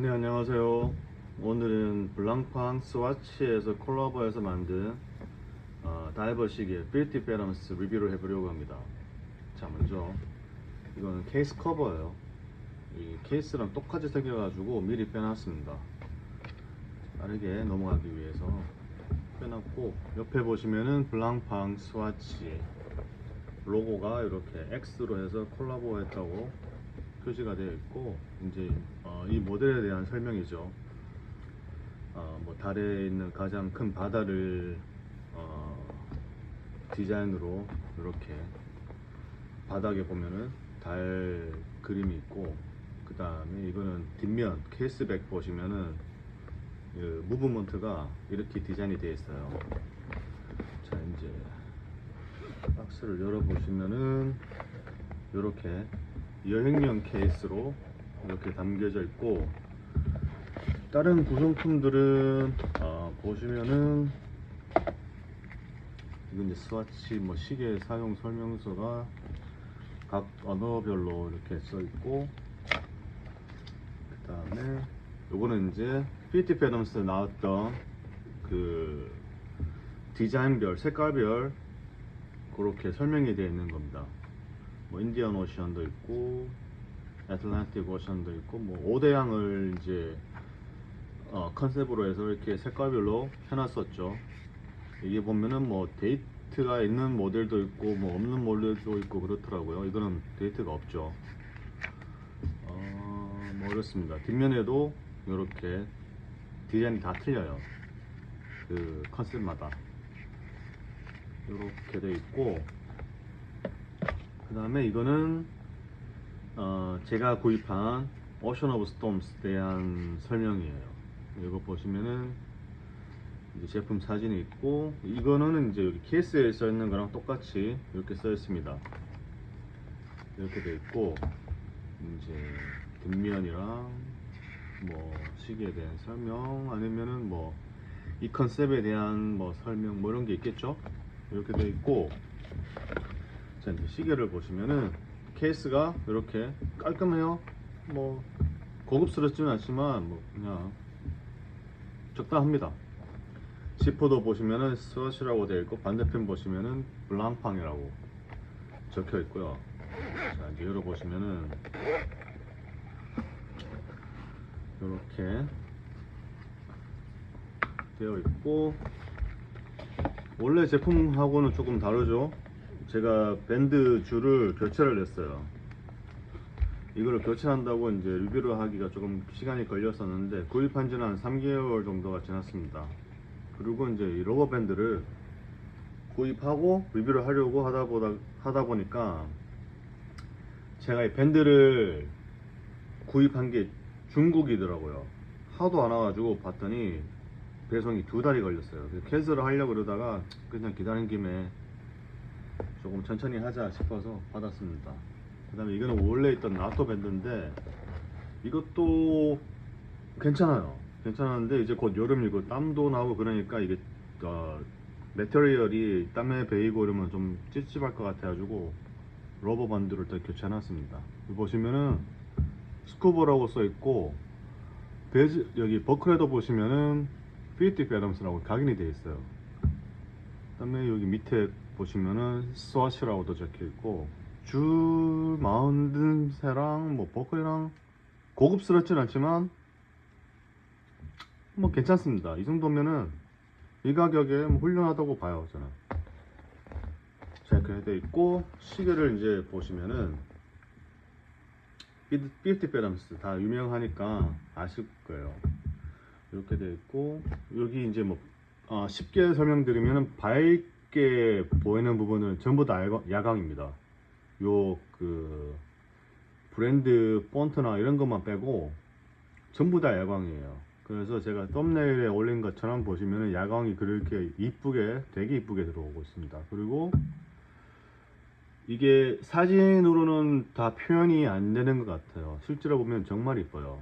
네 안녕하세요. 오늘은 블랑팡 스와치에서 콜라보해서 만든 어, 다이버 시계 빌티 베람스 리뷰를 해보려고 합니다. 자 먼저 이거는 케이스 커버예요. 이 케이스랑 똑같이 생겨가지고 미리 빼놨습니다. 빠르게 넘어가기 위해서 빼놨고 옆에 보시면은 블랑팡 스와치 로고가 이렇게 X로 해서 콜라보 했다고 표시가 되어 있고 이제 어, 이 모델에 대한 설명이죠. 어, 뭐 달에 있는 가장 큰 바다를 어, 디자인으로 이렇게 바닥에 보면은 달 그림이 있고 그 다음에 이거는 뒷면 케이스백 보시면은 그 무브먼트가 이렇게 디자인이 되어 있어요. 자 이제 박스를 열어보시면은 이렇게 여행용 케이스로 이렇게 담겨져 있고 다른 구성품들은 어, 보시면은 이건 이제 스와치 뭐 시계 사용 설명서가 각 언어별로 이렇게 써 있고 그 다음에 요거는 이제 피티 페덤스 나왔던 그 디자인별 색깔별 그렇게 설명이 되어 있는 겁니다. 뭐 인디언 오션도 있고 애틀란틱 오션도 있고 뭐 5대양을 이제 어, 컨셉으로 해서 이렇게 색깔별로 해놨었죠. 이게 보면은 뭐 데이트가 있는 모델도 있고 뭐 없는 모델도 있고 그렇더라고요. 이거는 데이트가 없죠. 어, 뭐 이렇습니다. 뒷면에도 이렇게 디자인이 다 틀려요. 그 컨셉마다 이렇게 돼 있고 그 다음에 이거는 어, 제가 구입한 오션 오브 스톰스에 대한 설명이에요. 이거 보시면은 이제 제품 사진이 있고 이거는 이제 여기 케이스에 써 있는 거랑 똑같이 이렇게 써 있습니다. 이렇게 돼 있고 이제 뒷면이랑 뭐 시계에 대한 설명 아니면은 뭐 이 컨셉에 대한 뭐 설명 뭐 이런 게 있겠죠? 이렇게 돼 있고 자 이제 시계를 보시면은 케이스가 이렇게 깔끔해요. 뭐 고급스럽지는 않지만 뭐 그냥 적당합니다. 지퍼도 보시면은 스와시라고 되어 있고 반대편 보시면은 블랑팡이라고 적혀 있고요. 자 이제 열어 보시면은 이렇게 되어 있고 원래 제품하고는 조금 다르죠. 제가 밴드 줄을 교체를 했어요. 이거를 교체한다고 이제 리뷰를 하기가 조금 시간이 걸렸었는데 구입한 지는 한 3개월 정도가 지났습니다. 그리고 이제 이 러버 밴드를 구입하고 리뷰를 하려고 하다 보다 하다 보니까 제가 이 밴드를 구입한 게 중국이더라고요. 하도 안 와가지고 봤더니 배송이 두 달이 걸렸어요. 캔슬을 하려고 그러다가 그냥 기다린 김에 조금 천천히 하자 싶어서 받았습니다. 그 다음에 이거는 원래 있던 나토 밴드인데 이것도 괜찮아요. 괜찮았는데 이제 곧 여름이고 땀도 나고 그러니까 이게 어, 메테리얼이 땀에 베이고 이러면 좀 찝찝할 것 같아가지고 러버 반드를 또 교체해놨습니다. 보시면은 스쿠버라고 써있고 베지 여기 버클에도 보시면은 피티 베럼스라고 각인이 되어 있어요. 그 다음에 여기 밑에 보시면은 스와시라고도 적혀 있고 줄 마운드새랑 뭐 버클이랑 고급스럽진 않지만 뭐 괜찮습니다. 이 정도면은 이 가격에 뭐 훌륭하다고 봐요 저는. 돼 있고 시계를 이제 보시면은 피티 베람스 다 유명하니까 아실 거예요. 이렇게 돼 있고 여기 이제 뭐 어, 쉽게 설명드리면 밝게 보이는 부분은 전부 다 야광, 야광입니다. 요 그 브랜드 폰트나 이런 것만 빼고 전부 다 야광이에요. 그래서 제가 썸네일에 올린 것처럼 보시면 야광이 그렇게 이쁘게 되게 이쁘게 들어오고 있습니다. 그리고 이게 사진으로는 다 표현이 안 되는 것 같아요. 실제로 보면 정말 이뻐요.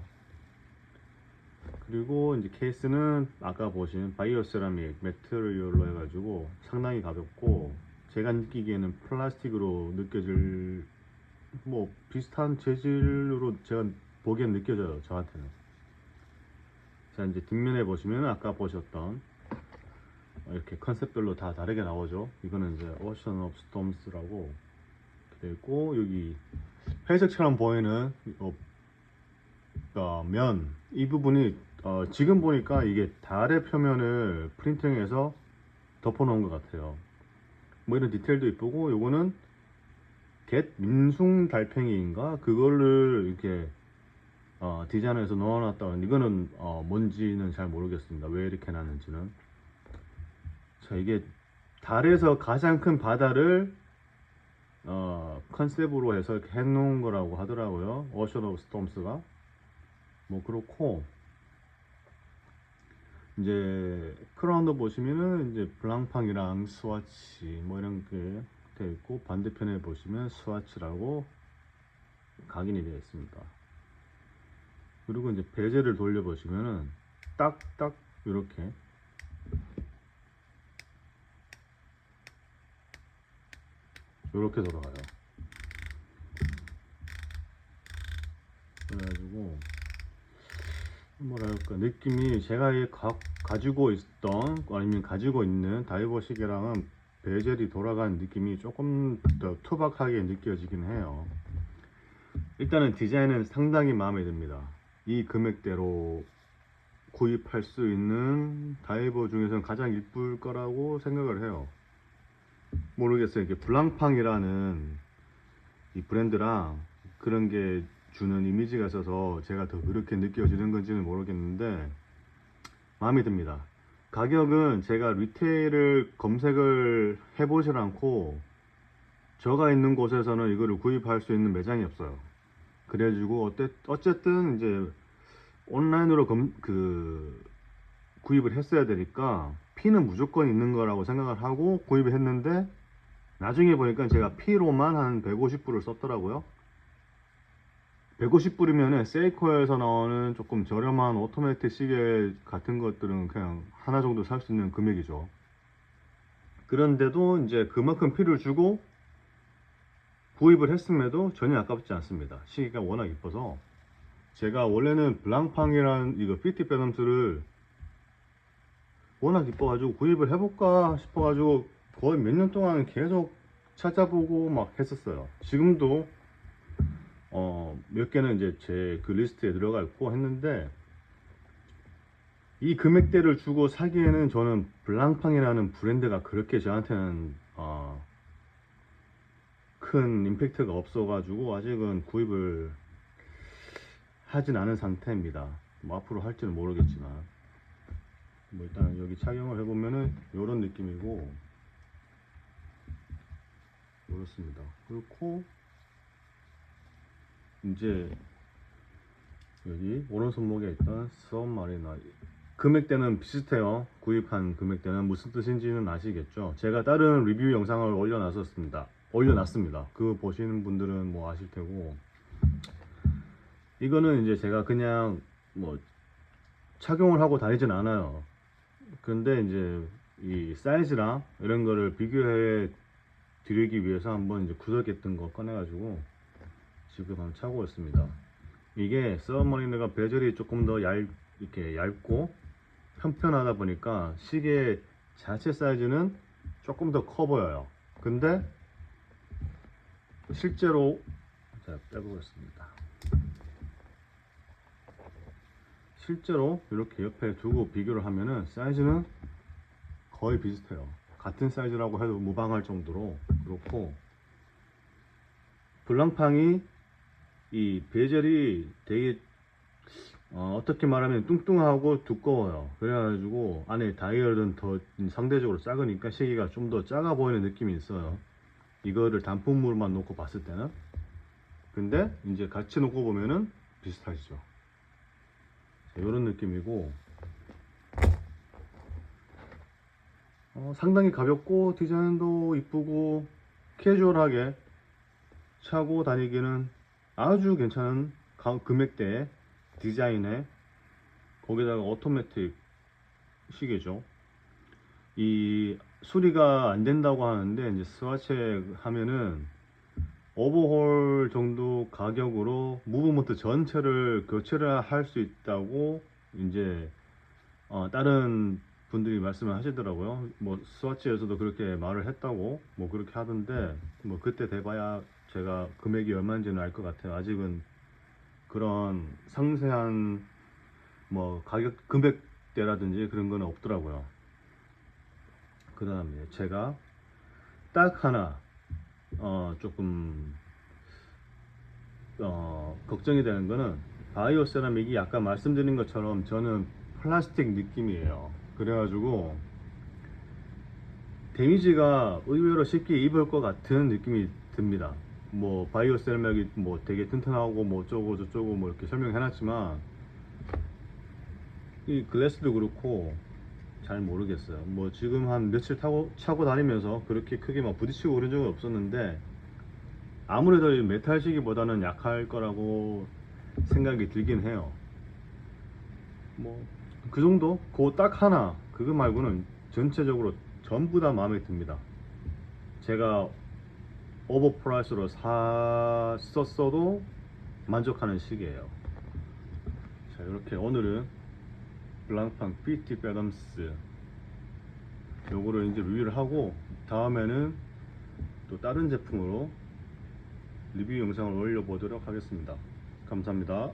그리고 이제 케이스는 아까 보신 바이오 세라믹 매트리얼로 해가지고 상당히 가볍고 제가 느끼기에는 플라스틱으로 느껴질 뭐 비슷한 재질로 제가 보기엔 느껴져요 저한테는 자 이제 뒷면에 보시면 아까 보셨던 이렇게 컨셉별로 다 다르게 나오죠. 이거는 이제 of Storms라고 되어 있고 여기 회색처럼 보이는 어, 어, 면, 이 부분이 어, 지금 보니까 이게 달의 표면을 프린팅해서 덮어놓은 것 같아요. 뭐 이런 디테일도 이쁘고 요거는 겟 민숭 달팽이인가 그거를 이렇게 어, 디자인해서 넣어놨다. 이거는 어, 뭔지는 잘 모르겠습니다. 왜 이렇게 놨는지는. 자 이게 달에서 가장 큰 바다를 어, 컨셉으로 해서 이렇게 해놓은 거라고 하더라고요. 오션 오브 스톰스가. 뭐 그렇고 이제 크라운도 보시면은 이제 블랑팡이랑 스와치 뭐 이런 게 되어 있고 반대편에 보시면 스와치라고 각인이 되어 있습니다. 그리고 이제 베젤을 돌려 보시면은 딱딱 이렇게 이렇게 돌아가요. 그래가지고 뭐랄까 느낌이 제가 이 가, 가지고 있던 아니면 가지고 있는 다이버 시계랑은 베젤이 돌아간 느낌이 조금 더 투박하게 느껴지긴 해요. 일단은 디자인은 상당히 마음에 듭니다. 이 금액대로 구입할 수 있는 다이버 중에서는 가장 이쁠 거라고 생각을 해요. 모르겠어요. 이게 블랑팡이라는 이 브랜드랑 그런 게 주는 이미지가 있어서 제가 더 그렇게 느껴지는 건지는 모르겠는데 마음에 듭니다. 가격은 제가 리테일을 검색을 해보질 않고 저가 있는 곳에서는 이거를 구입할 수 있는 매장이 없어요. 그래가지고 어쨌든 이제 온라인으로 검, 그 구입을 했어야 되니까 피는 무조건 있는 거라고 생각을 하고 구입을 했는데 나중에 보니까 제가 피로만 한 150불을 썼더라고요. 150불이면은 세이코에서 나오는 조금 저렴한 오토매틱 시계 같은 것들은 그냥 하나 정도 살 수 있는 금액이죠. 그런데도 이제 그만큼 피를 주고 구입을 했음에도 전혀 아깝지 않습니다. 시계가 워낙 이뻐서 제가 원래는 블랑팡이라는 이거 피티 페덤스를 워낙 이뻐가지고 구입을 해볼까 싶어가지고 거의 몇 년 동안 계속 찾아보고 막 했었어요. 지금도 어, 몇 개는 이제 제 그 리스트에 들어가 있고 했는데 이 금액대를 주고 사기에는 저는 블랑팡이라는 브랜드가 그렇게 저한테는 어, 큰 임팩트가 없어가지고 아직은 구입을 하진 않은 상태입니다. 뭐 앞으로 할지는 모르겠지만 뭐 일단 여기 착용을 해보면은 이런 느낌이고 그렇습니다. 그렇고 이제 여기 오른손목에 있던 서마리나 금액대는 비슷해요. 구입한 금액대는 무슨 뜻인지는 아시겠죠? 제가 다른 리뷰 영상을 올려놨었습니다. 올려놨습니다. 그거 보시는 분들은 뭐 아실 테고 이거는 이제 제가 그냥 뭐 착용을 하고 다니진 않아요. 근데 이제 이 사이즈랑 이런 거를 비교해 드리기 위해서 한번 이제 구석했던 거 꺼내 가지고 지금 한번 차고 있습니다. 이게 서머리너가 베젤이 조금 더 얇, 이렇게 얇고 편편하다 보니까 시계 자체 사이즈는 조금 더 커 보여요. 근데 실제로 제가 빼보겠습니다. 실제로 이렇게 옆에 두고 비교를 하면은 사이즈는 거의 비슷해요. 같은 사이즈라고 해도 무방할 정도로 그렇고 블랑팡이 이 베젤이 되게 어, 떻게 말하면 뚱뚱하고 두꺼워요. 그래가지고 안에 다이얼은 더 상대적으로 작으니까 시계가 좀 더 작아 보이는 느낌이 있어요. 이거를 단품으로만 놓고 봤을 때는. 근데 이제 같이 놓고 보면은 비슷하시죠. 이런 느낌이고 어, 상당히 가볍고 디자인도 이쁘고 캐주얼하게 차고 다니기는 아주 괜찮은 가- 금액대 디자인에 거기다가 오토매틱 시계죠. 이 수리가 안 된다고 하는데 이제 스와체 하면은 오버홀 정도 가격으로 무브먼트 전체를 교체를 할 수 있다고 이제 어, 다른 분들이 말씀을 하시더라고요. 뭐 스와치에서도 그렇게 말을 했다고 뭐 그렇게 하던데 뭐 그때 돼봐야 제가 금액이 얼마인지는 알 것 같아요. 아직은 그런 상세한 뭐 가격 금액대라든지 그런 거는 없더라고요. 그 다음에 제가 딱 하나 어 조금 어 걱정이 되는 거는 바이오 세라믹이 아까 말씀드린 것처럼 저는 플라스틱 느낌이에요. 그래가지고 데미지가 의외로 쉽게 입을 것 같은 느낌이 듭니다. 뭐 바이오 세라믹이 뭐 되게 튼튼하고 뭐 어쩌고 저쩌고 뭐 이렇게 설명해놨지만 이 글래스도 그렇고 잘 모르겠어요. 뭐 지금 한 며칠 타고 차고 다니면서 그렇게 크게 막 부딪히고 그런 적은 없었는데 아무래도 이 메탈 시기보다는 약할 거라고 생각이 들긴 해요. 뭐 그 정도? 그 딱 하나 그거 말고는 전체적으로 전부 다 마음에 듭니다. 제가 오버프라이스로 샀었어도 만족하는 시기예요. 자 이렇게 오늘은 블랑팡 PT 베덤스 요거를 이제 리뷰를 하고 다음에는 또 다른 제품으로 리뷰 영상을 올려보도록 하겠습니다. 감사합니다.